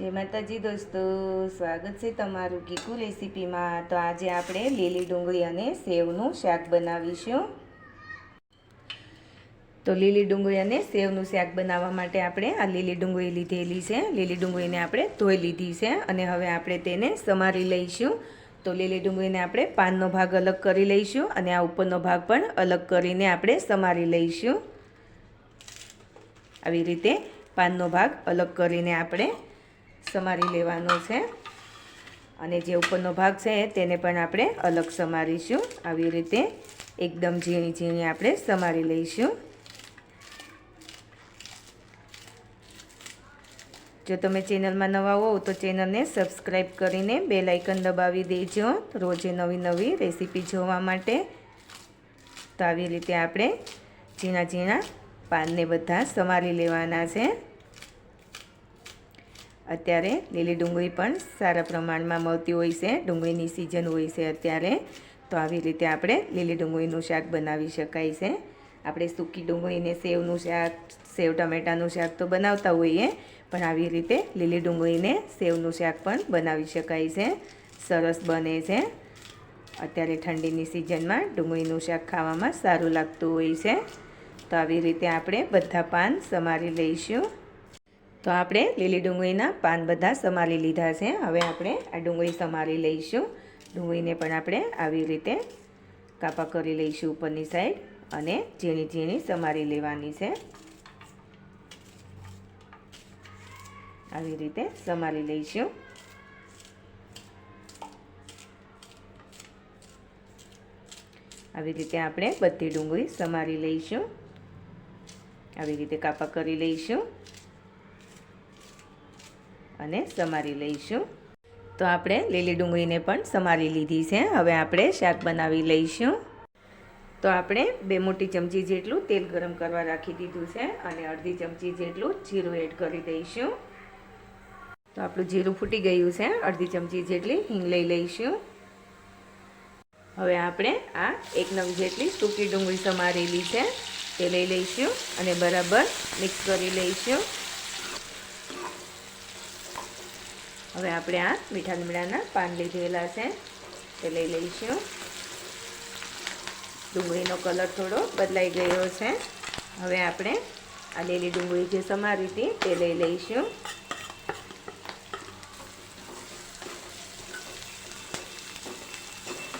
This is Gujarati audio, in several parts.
જય માતાજી દોસ્તો, સ્વાગત છે તમારું કીકુ રેસીપીમાં. તો આજે આપણે લીલી ડુંગળી અને સેવનું શાક બનાવીશું. તો લીલી ડુંગળી અને સેવનું શાક બનાવવા માટે આપણે આ લીલી ડુંગળી લીધેલી છે. લીલી ડુંગળીને આપણે ધોઈ લીધી છે અને હવે આપણે તેને સમારી લઈશું. તો લીલી ડુંગળીને આપણે પાનનો ભાગ અલગ કરી લઈશું અને આ ઉપરનો ભાગ પણ અલગ કરીને આપણે સમારી લઈશું. આવી રીતે પાનનો ભાગ અલગ કરીને આપણે સમારી લેવાનો છે. અને જે ઉપરનો ભાગ છે તેને પણ આપણે અલગ સમારીશું. આવી રીતે એકદમ ઝીણી ઝીણી આપણે સમારી લઈશું. જો તમે ચેનલમાં નવા હોવ તો ચેનલને સબસ્ક્રાઈબ કરીને બે લાઇકન દબાવી દેજો. રોજે નવી નવી રેસીપી જોવા માટે. તો આવી રીતે આપણે ઝીણા ઝીણા પાનને બધા સમારી લેવાના છે. અત્યારે લીલી ડુંગળી પણ સારા પ્રમાણમાં મળતી હોય છે. ડુંગળીની સિઝન હોય છે અત્યારે. તો આવી રીતે આપણે લીલી ડુંગળીનું શાક બનાવી શકાય છે. આપણે સૂકી ડુંગળીને સેવનું શાક, સેવ ટમેટાનું શાક તો બનાવતા હોઈએ, પણ આવી રીતે લીલી ડુંગળીને સેવનું શાક પણ બનાવી શકાય છે. સરસ બને છે. અત્યારે ઠંડીની સિઝનમાં ડુંગળીનું શાક ખાવામાં સારું લાગતું હોય છે. તો આવી રીતે આપણે બધા પાન સમારી લઈશું. તો આપણે લીલી ડુંગળીના પાન બધા સમારી લીધા છે. હવે આપણે આ ડુંગળી સમારી લઈશું. ડુંગળીને પણ આપણે આવી રીતે કાપા કરી લઈશું ઉપરની સાઈડ અને ઝીણી ઝીણી સમારી લેવાની છે. આવી રીતે સમારી લઈશું. આવી રીતે આપણે બધી ડુંગળી સમારી લઈશું. આવી રીતે કાપા કરી લઈશું. અને સમારી લઈશું. તો આપણે લીલી ડુંગળીને પણ સમારી લીધી છે. હવે આપણે શાક બનાવી લઈશું. તો આપણે બે મોટી ચમચી જેટલું તેલ ગરમ કરવા રાખી દીધું છે અને અડધી ચમચી જેટલું જીરું એડ કરી દઈશું. તો આપણું જીરું ફૂટી ગયું છે. અડધી ચમચી જેટલી હિંગ લઈ લઈશું. હવે આપણે આ એક નંગ જેટલી સૂકી ડુંગળી સમારેલી છે. તે લઈ લઈશું અને બરાબર મિક્સ કરી લઈશું. હવે આપણે આ મીઠા લીમડાના પાન લીધેલા છે. તે લઈ લઈશું. ડુંગળીનો કલર થોડો બદલાઈ ગયો છે. હવે આપણે આ લીલી ડુંગળી જે સમારી હતી તે લઈ લઈશું.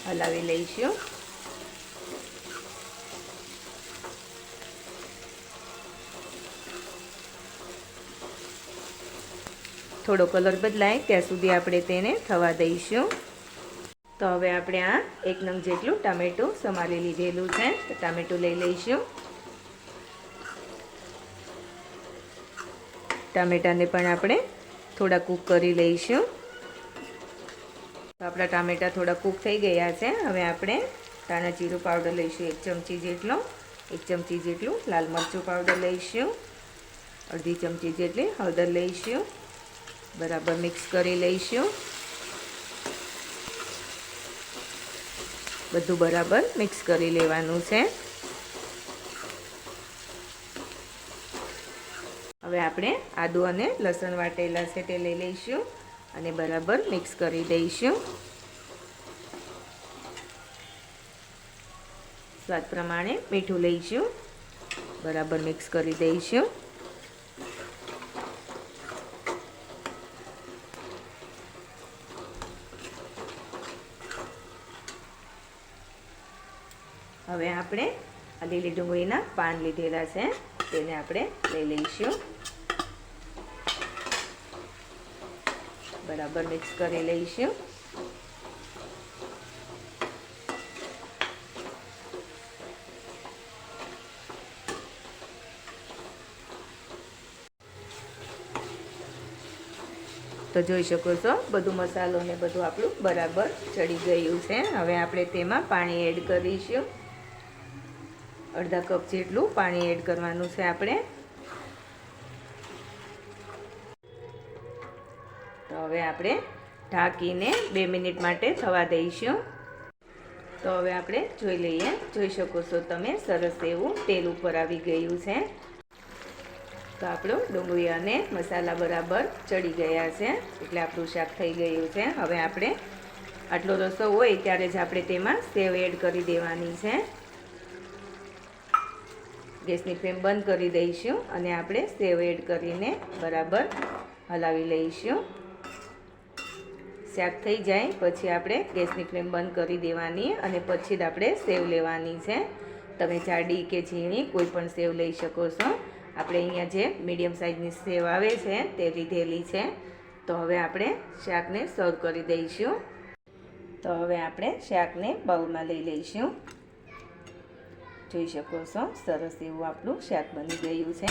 હલાવી લઈશું. થોડો કલર બદલાય, ત્યાં સુધી આપણે તેને થવા દઈશું. તો હવે આપણે આ એક નંગ જેટલું ટામેટું સમારી લીધેલું છે ટામેટું લઈ લઈશું. ટામેટાને પણ આપણે થોડા કૂક કરી લઈશું. આપણા ટામેટા થોડા કૂક થઈ ગયા છે, હવે આપણે ધાણા જીરું પાવડર લઈશું, એક ચમચી જેટલો. એક ચમચી જેટલું લાલ મરચું પાવડર લઈશું. અડધી ચમચી જેટલી હળદર લઈશું. બરાબર મિક્સ કરી લઈશું. બધું બરાબર મિક્સ કરી લેવાનું છે. હવે આપણે આદુ અને લસણ વાટેલા છે તે લઈ લઈશું અને બરાબર મિક્સ કરી દઈશું. સ્વાદ પ્રમાણે મીઠું લઈશું. બરાબર મિક્સ કરી દઈશું. હવે આપણે આ લીલી ડુંગળીના પાન લીધેલા છે. તેને આપણે લઈ લઈશું. બરાબર મિક્સ કરી લઈશું. તો જોઈ શકો છો, બધું મસાલો ને બધું આપણું બરાબર ચડી ગયું છે. હવે આપણે તેમાં પાણી એડ કરીશું. અડધા કપ જેટલું પાણી એડ કરવાનું છે આપણે. તો હવે આપણે ઢાંકીને બે મિનિટ માટે થવા દઈશું. તો હવે આપણે જોઈ લઈએ. જોઈ શકો છો તમે, સરસ એવું તેલ ઉપર આવી ગયું છે. તો આપણો ડુંગળી અને મસાલા બરાબર ચડી ગયા છે. એટલે આપણું શાક થઈ ગયું છે. હવે આપણે આટલો રસો હોય ત્યારે જ આપણે તેમાં સેવ એડ કરી દેવાની છે. ગેસની ફ્લેમ બંધ કરી દઈશું અને આપણે સેવ એડ કરીને બરાબર હલાવી લઈશું. શાક થઈ જાય, પછી આપણે ગેસની ફ્લેમ બંધ કરી દેવાની અને પછી જ આપણે સેવ લેવાની છે. તમે જાડી કે ઝીણી કોઈ પણ સેવ લઈ શકો છો. આપણે અહીંયા જે મીડિયમ સાઇઝની સેવ આવે છે તે લીધેલી છે. તો હવે આપણે શાકને સર્વ કરી દઈશું. તો હવે આપણે શાકને બાઉલમાં લઈ લઈશું. જોઈ શકો છો. સરસ એવું આપણું શાક બની ગયું છે.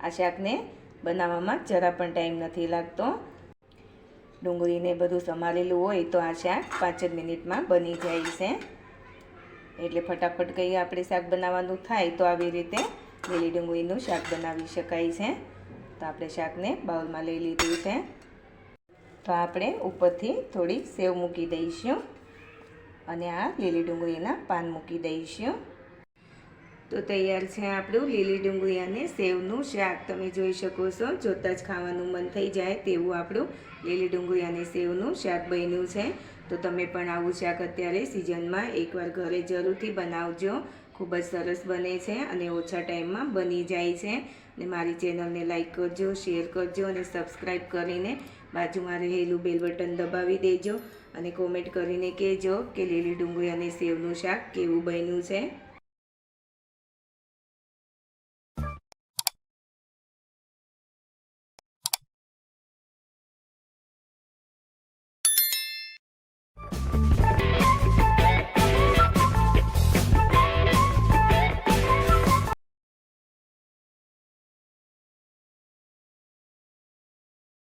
આ શાકને બનાવવામાં જરા પણ ટાઈમ નથી લાગતો. ડુંગળીને બધું સમારેલું હોય તો આ શાક પાંચ જ મિનિટમાં બની જાય છે. એટલે ફટાફટ કંઈ આપણે શાક બનાવવાનું થાય તો આવી રીતે લીલી ડુંગળીનું શાક બનાવી શકાય છે. તો આપણે શાકને બાઉલમાં લઈ લીધું છે. તો આપણે ઉપરથી થોડી સેવ મૂકી દઈશું. અને આ લીલી ડુંગળીના પાન મૂકી દઈશું. તો તૈયાર છે આપણું લીલી ડુંગળી અને સેવનું શાક. તમે જોઈ શકો છો, જોતાં જ ખાવાનું મન થઈ જાય તેવું આપણું લીલી ડુંગળી અને સેવનું શાક બન્યું છે. તો તમે પણ આવું શાક અત્યારે સિઝનમાં એકવાર ઘરે જરૂરથી બનાવજો. ખૂબ જ સરસ બને છે અને ઓછા ટાઈમમાં બની જાય છે. અને મારી ચેનલને લાઇક કરજો, શેર કરજો અને સબસ્ક્રાઈબ કરીને બાજુમાં રહેલું બેલ બટન દબાવી દેજો અને કોમેન્ટ કરીને કહેજો કે લીલી ડુંગળી અને સેવનું શાક કેવું બન્યું છે.